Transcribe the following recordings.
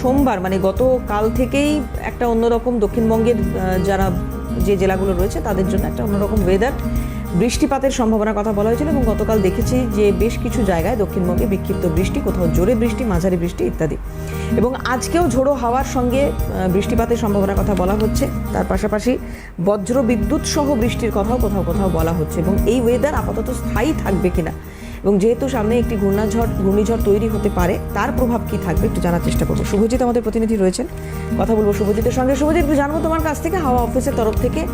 সোমবার মানে গত কাল থেকেই একটা অন্যরকম দক্ষিণবঙ্গের যারা যে জেলাগুলো রয়েছে তাদের জন্য একটা অন্যরকম ওয়েদার বৃষ্টিপাতের সম্ভাবনার কথা বলা হয়েছিল এবং গতকাল দেখেছি যে বেশ কিছু জায়গায় দক্ষিণবঙ্গে বিক্ষিপ্ত বৃষ্টি, কোথাও জোরে বৃষ্টি, মাঝারি বৃষ্টি ইত্যাদি। এবং আজকেও ঝোড়ো হাওয়ার সঙ্গে বৃষ্টিপাতের সম্ভাবনার কথা বলা হচ্ছে। তার পাশাপাশি বজ্র বিদ্যুৎ সহ বৃষ্টির কথাও কোথাও কোথাও বলা হচ্ছে এবং এই ওয়েদার আপাতত স্থায়ী থাকবে কিনা এবং যেহেতু সামনে একটি ঘূর্ণাঝড়, ঘূর্ণিঝড় তৈরি হতে পারে, তার প্রভাব কি থাকবে একটু জানার চেষ্টা করব। শুভজিৎ আমাদের প্রতিনিধি রয়েছেন। কথা বলব শুভজিতের সঙ্গে। শুভজিৎ, একটু জানব তোমার কাছ থেকে, হাওয়া অফিসের তরফ থেকে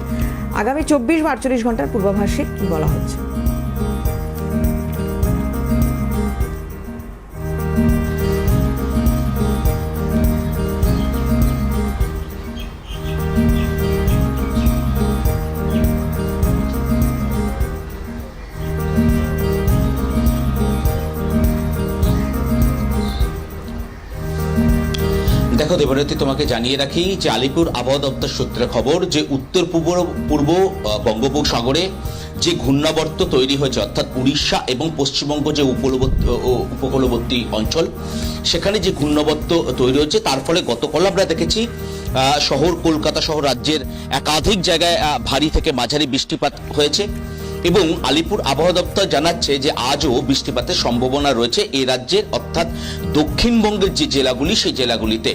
আগামী চব্বিশ বা আটচল্লিশ ঘণ্টার পূর্বাভাসে কি বলা হচ্ছে? দেখো দেবরতী তোমাকে জানিয়ে রাখি যে আলিপুর আবহাওয়া দপ্তর সূত্রে খবর যে উত্তর পূর্ব পূর্ব বঙ্গোপসাগরে যে ঘূর্ণাবর্ত তৈরি হয়েছে, অর্থাৎ উড়িষ্যা এবং পশ্চিমবঙ্গ যে উপকূলবর্তী উপকূলবর্তী অঞ্চল, সেখানে যে ঘূর্ণাবর্ত তৈরি হয়েছে, তার ফলে গতকাল আমরা দেখেছি শহর কলকাতা সহ রাজ্যের একাধিক জায়গায় ভারী থেকে মাঝারি বৃষ্টিপাত হয়েছে এবং আলিপুর আবহাওয়া দপ্তর জানাচ্ছে যে আজও বৃষ্টিপাতের সম্ভাবনা রয়েছে এই রাজ্যের, অর্থাৎ দক্ষিণবঙ্গের যে জেলাগুলি, সেই জেলাগুলিতে।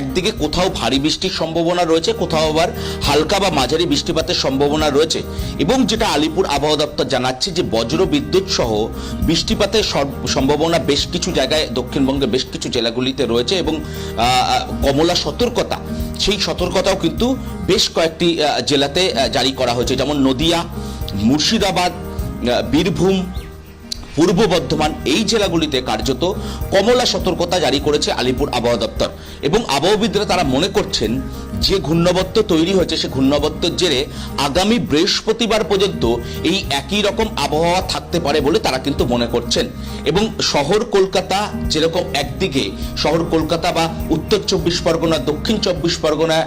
একদিকে কোথাও ভারী বৃষ্টির সম্ভাবনা রয়েছে, কোথাও আবার হালকা বা মাঝারি বৃষ্টিপাতের সম্ভাবনা রয়েছে। এবং যেটা আলিপুর আবহাওয়া দপ্তর জানাচ্ছে যে বজ্র বিদ্যুৎ সহ বৃষ্টিপাতের সম্ভাবনা বেশ কিছু জায়গায়, দক্ষিণবঙ্গের বেশ কিছু জেলাগুলিতে রয়েছে এবং কমলা সতর্কতা, সেই সতর্কতাও কিন্তু বেশ কয়েকটি জেলাতে জারি করা হয়েছে। যেমন নদিয়া, মুর্শিদাবাদ বীরভূম পূর্ব বর্ধমান এই জেলাগুলিতে কার্যত কমলা সতর্কতা জারি করেছে আলিপুর আবহাওয়া দপ্তর। এবং আবহাওয়াবিদরা তারা মনে করছেন, যে ঘূর্ণবর্ত তৈরি হয়েছে, সে ঘূর্ণবর্তের জেরে আগামী বৃহস্পতিবার পর্যন্ত এই একই রকম আবহাওয়া থাকতে পারে বলে তারা কিন্তু মনে করছেন। এবং শহর কলকাতা যেরকম একদিকে, শহর কলকাতা বা উত্তর চব্বিশ পরগনা, দক্ষিণ চব্বিশ পরগনা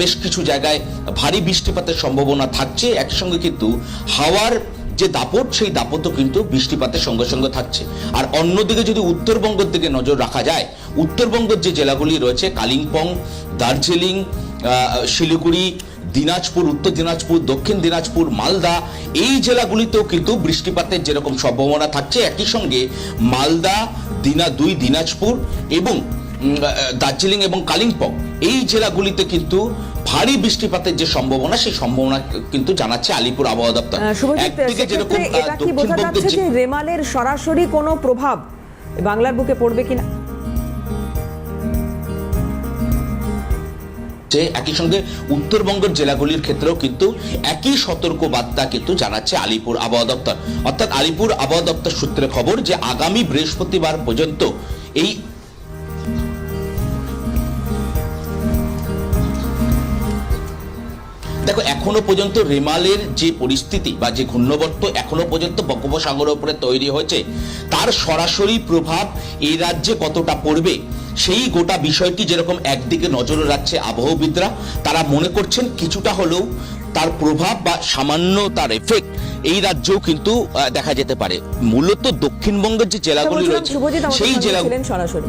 বেশ কিছু জায়গায় ভারী বৃষ্টিপাতের সম্ভাবনা থাকছে। একসঙ্গে কিন্তু হাওয়ার যে দাপট, সেই দাপটও কিন্তু বৃষ্টিপাতের সঙ্গে সঙ্গে থাকছে। আর অন্যদিকে যদি উত্তরবঙ্গের দিকে নজর রাখা যায়, উত্তরবঙ্গের যে জেলাগুলি রয়েছে, কালিম্পং, দার্জিলিং শিলিগুড়ি, দিনাজপুর, উত্তর দিনাজপুর, দক্ষিণ দিনাজপুর, মালদা, এই জেলাগুলিতেও কিন্তু বৃষ্টিপাতের যেরকম সম্ভাবনা থাকছে, একই সঙ্গে মালদা, দিনা দুই, দিনাজপুর এবং দার্জিলিং এবং কালিম্পং, এই জেলাগুলিতে কিন্তু ভারী বৃষ্টিপাতের যে সম্ভাবনা সেই সম্ভাবনা কিন্তু জানাচ্ছে আলিপুর আবহাওয়া দপ্তর। একদিকে যেরকম এটা কি বোঝা যাচ্ছে যে যে রেমালের সরাসরি কোনো প্রভাব বাংলার বুকে পড়বে কিনা? যে একই সঙ্গে উত্তরবঙ্গের জেলাগুলির ক্ষেত্রেও কিন্তু একই সতর্ক বার্তা কিন্তু জানাচ্ছে আলিপুর আবহাওয়া দপ্তর। অর্থাৎ আলিপুর আবহাওয়া দপ্তর সূত্রে খবর যে আগামী বৃহস্পতিবার পর্যন্ত এই দেখো এখনও পর্যন্ত রেমালের যে পরিস্থিতি বা যে ঘূর্ণবর্ত এখনও পর্যন্ত বঙ্গোপসাগরের উপরে তৈরি হয়েছে তার সরাসরি প্রভাব এই রাজ্যে কতটা পড়বে সেই গোটা বিষয়টি যেরকম একদিকে নজরে রাখছে আবহবিদরা তারা মনে করছেন কিছুটা হলেও তার প্রভাব বা সামান্য তার এফেক্ট এই রাজ্যেও কিন্তু দেখা যেতে পারে। মূলত দক্ষিণবঙ্গের যে জেলাগুলি রয়েছে সেই জেলা সরাসরি।